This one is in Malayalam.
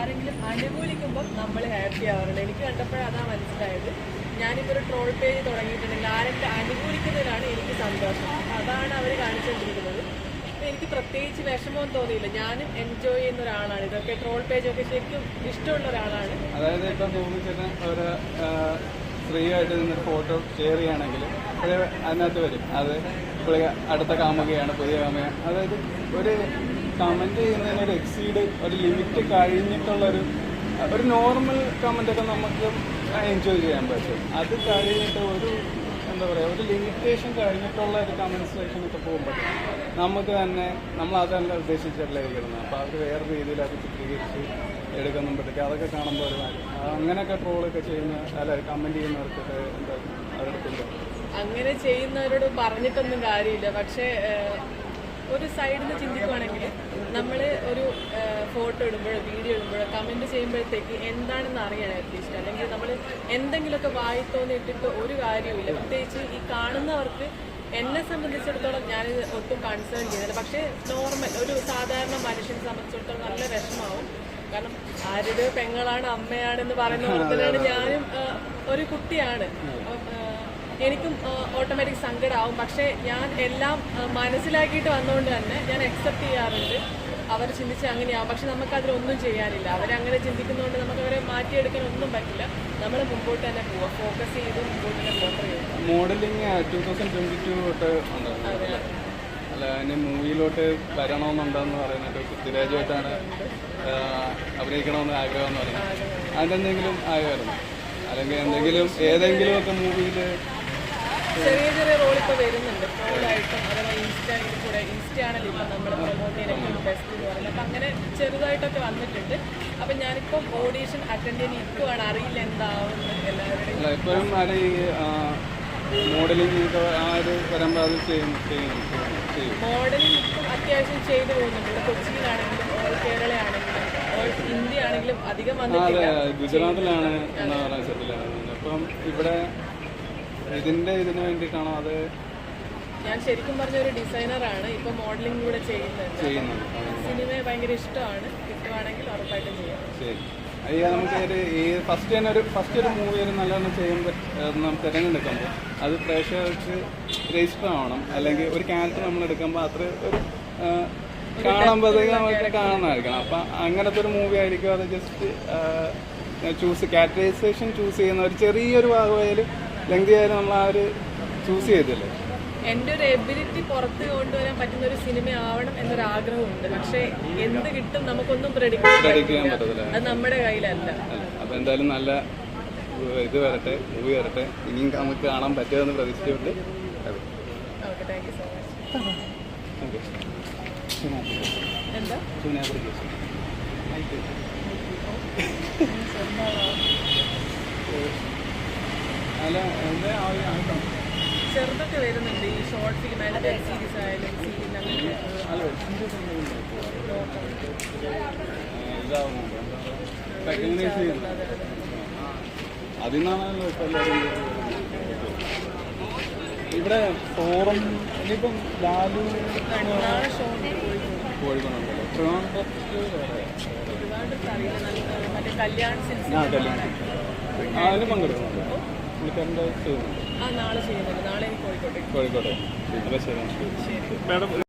ആരെങ്കിലും അനുകൂലിക്കുമ്പോൾ നമ്മൾ ഹാപ്പി ആവാറുണ്ട് എനിക്ക് കണ്ടപ്പോഴാണ് അതാ മനസ്സിലായത്. ഞാനിപ്പോൾ ഒരു ട്രോൾ പേജ് തുടങ്ങിയിട്ടുണ്ടെങ്കിൽ ആരെങ്കിലും അനുകൂലിക്കുന്നതിലാണ് എനിക്ക് സന്തോഷം. അതാണ് അവർ കാണിച്ചുകൊണ്ടിരിക്കുന്നത് എനിക്ക് പ്രത്യേകിച്ച് വിഷമം തോന്നിയില്ല. ഞാനും എൻജോയ് ചെയ്യുന്ന ഒരാളാണ്. ഇതൊക്കെ ട്രോൾ പേജ് ഒക്കെ ശരിക്കും ഇഷ്ടമുള്ള ഒരാളാണ്. അതായത് ഇപ്പം തോന്നിച്ചേട്ടൻ ഒരു ഫ്രീ ആയിട്ട് ഫോട്ടോ ഷെയർ ചെയ്യുകയാണെങ്കിൽ അത് അതിനകത്ത് വരും. അത് പുള്ളി അടുത്ത കാമുകയാണ് പുതിയ കാമുകയാണ്. അതായത് ഒരു കമന്റ് ചെയ്യുന്നതിന് ഒരു എക്സീഡ് ഒരു ലിമിറ്റ് കഴിഞ്ഞിട്ടുള്ളൊരു ഒരു നോർമൽ കമന്റ് ഒക്കെ നമുക്ക് എൻജോയ് ചെയ്യാൻ പറ്റും. അത് കഴിഞ്ഞിട്ട് ഒരു എന്താ പറയുക ഒരു ലിമിറ്റേഷൻ കഴിഞ്ഞിട്ടുള്ള ഒരു കമന്റ് സെക്ഷനൊക്കെ പോകുമ്പോൾ നമുക്ക് തന്നെ നമ്മൾ അതല്ല ഉദ്ദേശിച്ചല്ല ഇരിക്കുന്നത് അപ്പോൾ അവർ വേറെ രീതിയിൽ അത് ചിത്രീകരിച്ച് എടുക്കുമ്പോഴത്തേക്ക് അതൊക്കെ കാണുമ്പോൾ ഒരു കാര്യം. അങ്ങനെയൊക്കെ ട്രോളൊക്കെ ചെയ്യുന്ന അല്ല കമന്റ് ചെയ്യുന്നവർക്കൊക്കെ എന്താ അവരുടെ അങ്ങനെ ചെയ്യുന്നവരോട് പറഞ്ഞിട്ടൊന്നും കാര്യമില്ല. പക്ഷേ ഒരു സൈഡിൽ ചിന്തിക്കുവാണെങ്കിൽ നമ്മൾ ഒരു ഫോട്ടോ ഇടുമ്പോഴോ വീഡിയോ ഇടുമ്പോഴോ കമന്റ് ചെയ്യുമ്പോഴത്തേക്ക് എന്താണെന്ന് അറിയണം അറ്റ്ലീസ്റ്റ് അല്ലെങ്കിൽ നമ്മൾ എന്തെങ്കിലുമൊക്കെ വായി തോന്നിട്ടിട്ട് ഒരു കാര്യവുമില്ല. പ്രത്യേകിച്ച് ഈ കാണുന്നവർക്ക് എന്നെ സംബന്ധിച്ചിടത്തോളം ഞാനിത് ഒട്ടും കൺസേൺ ചെയ്യുന്നില്ല. പക്ഷേ നോർമൽ ഒരു സാധാരണ മനുഷ്യനെ സംബന്ധിച്ചിടത്തോളം നല്ല വിഷമാവും. കാരണം ആരുടെ പെങ്ങളാണ് അമ്മയാണെന്ന് പറയുന്ന ഓർത്തലാണ് ഞാനും ഒരു കുട്ടിയാണ്. അപ്പം, എനിക്കും ഓട്ടോമാറ്റിക് സങ്കടമാവും പക്ഷേ ഞാൻ എല്ലാം മനസ്സിലാക്കിയിട്ട് വന്നുകൊണ്ട് തന്നെ ഞാൻ അക്സെപ്റ്റ് ചെയ്യാറുണ്ട്. അവർ ചിന്തിച്ച് അങ്ങനെയാവും. പക്ഷെ നമുക്ക് അതിലൊന്നും ചെയ്യാനില്ല. അവരങ്ങനെ ചിന്തിക്കുന്നതുകൊണ്ട് നമുക്ക് അവരെ മാറ്റിയെടുക്കാൻ ഒന്നും പറ്റില്ല. നമ്മൾ മുമ്പോട്ട് തന്നെ പോവാം. ഫോക്കസ് ചെയ്ത് മുമ്പോട്ട് തന്നെ modelling two thousand twenty two തൊട്ട് അല്ല ഇനി മൂവിയിലോട്ട് വരണമെന്നുണ്ടെന്ന് പറയുന്നത് പൃഥ്വിരാജുമായിട്ടാണ് അഭിനയിക്കണമെന്ന് ആഗ്രഹം എന്ന് പറയുന്നത് അതിന്റെ എന്തെങ്കിലും ആയമായിരുന്നു അല്ലെങ്കിൽ എന്തെങ്കിലും ഏതെങ്കിലും ഒക്കെ മൂവിയിൽ ചെറിയ ചെറിയ റോൾ ഇപ്പോൾ വരുന്നുണ്ട്. ട്രോളായിട്ടും അഥവാ ഇൻസ്റ്റയിൽ കൂടെ ഇൻസ്റ്റ ആണല്ലോ ഇപ്പം നമ്മൾ പ്രൊമോട്ട് ചെയ്യുന്ന ബെസ്റ്റ് എന്ന് പറയുന്നത്. അപ്പം അങ്ങനെ ചെറുതായിട്ടൊക്കെ വന്നിട്ടുണ്ട്. അപ്പം ഞാനിപ്പം ഓഡീഷൻ അറ്റൻഡ് ചെയ്യാൻ ഇരിക്കുവാണ്. അറിയില്ല എന്താവും എല്ലാവരുടെയും. മോഡലിംഗ് ആ ഒരു ചെയ്യും മോഡലിംഗ് ഇപ്പം അത്യാവശ്യം ചെയ്തു പോകുന്നുണ്ട്. കൊച്ചിയിലാണെങ്കിലും ഓൾ കേരളയാണെങ്കിലും ഓൾ ഇന്ത്യ ആണെങ്കിലും അധികം വന്നിട്ടില്ല. ഗുജറാത്തിലാണ് എന്നാ പറയുക അപ്പം ഇവിടെ ഇതിന്റെ ഇതിന് വേണ്ടിയിട്ടാണോ അത് ഞാൻ ശരിക്കും പറഞ്ഞ ഒരു ഡിസൈനർ ആണ് ഇപ്പൊ മോഡലിംഗ് കൂടെ ചെയ്യുന്നുണ്ട്. ചെയ്യുന്നത് സിനിമയെ ഭയങ്കര ഇഷ്ടമാണ്. കിട്ടുവാണെങ്കിൽ ഉറപ്പായിട്ടും ചെയ്യാം. ശരി. അയ്യ നമുക്ക് ഒരു ഈ ഫസ്റ്റ് തന്നെ ഒരു ഫസ്റ്റ് ഒരു മൂവി ഒരു നല്ലോണം ചെയ്യുമ്പോൾ നമുക്ക് തിരഞ്ഞെടുക്കുമ്പോൾ അത് പ്രേക്ഷകർക്ക് രജിസ്റ്റർ ആവണം അല്ലെങ്കിൽ ഒരു ക്യാരക്ടർ നമ്മൾ എടുക്കുമ്പോൾ അത്ര ഒരു കാണുമ്പോഴത്തേക്ക് നമുക്ക് കാണുന്നതായിരിക്കണം. അപ്പം അങ്ങനത്തെ ഒരു മൂവി ആയിരിക്കും അത് ജസ്റ്റ് ചൂസ് കാറ്ററൈസേഷൻ ചൂസ് ചെയ്യുന്ന ഒരു ചെറിയൊരു ഭാഗമായാലും ലെങ്തി ആയാലും നമ്മൾ ആ ഒരു ചൂസ് ചെയ്തില്ലേ? എന്റെ ഒരു എബിലിറ്റി പുറത്ത് കൊണ്ടുവരാൻ പറ്റുന്ന ഒരു സിനിമ ആവണം എന്നൊരു ആഗ്രഹമുണ്ട് പക്ഷേ എന്ത് കിട്ടും നമുക്കൊന്നും പ്രഡിക്റ്റ് ചെയ്യാൻ പറ്റത്തില്ല. അത് നമ്മുടെ കയ്യിലല്ല. അപ്പോൾ എന്തായാലും നല്ല ഇത് വരട്ടെ മൂവി വരട്ടെ. ഇനിയും നമുക്ക് കാണാൻ പറ്റുമെന്ന് പ്രതീക്ഷിച്ചുകൊണ്ട് അതെ. Okay thank you so much എന്താ? ചെറുതൊക്കെ വരുന്നുണ്ട് ഈ ഷോർട്ട് ഫിലിം ആയാലും വെബ് സീരീസ് ആയാലും സീരീസ് എല്ലാവരും ഇവിടെ ഫോറം ഇനിയിപ്പം ലാലു കോഴിക്കോട് കോഴിക്കോടുണ്ടല്ലോ ട്രിവാൻഡ്രത്ത് അതിന് പങ്കെടുക്കുന്നുണ്ട്. പുള്ളിക്കാരന്റെ ചെയ്യുന്നുണ്ട് ആ നാളെ ചെയ്യുന്നുണ്ട് നാളെ കോഴിക്കോട്ടേക്ക്. കോഴിക്കോട്ടെ. ശരി. ശരി. മാഡം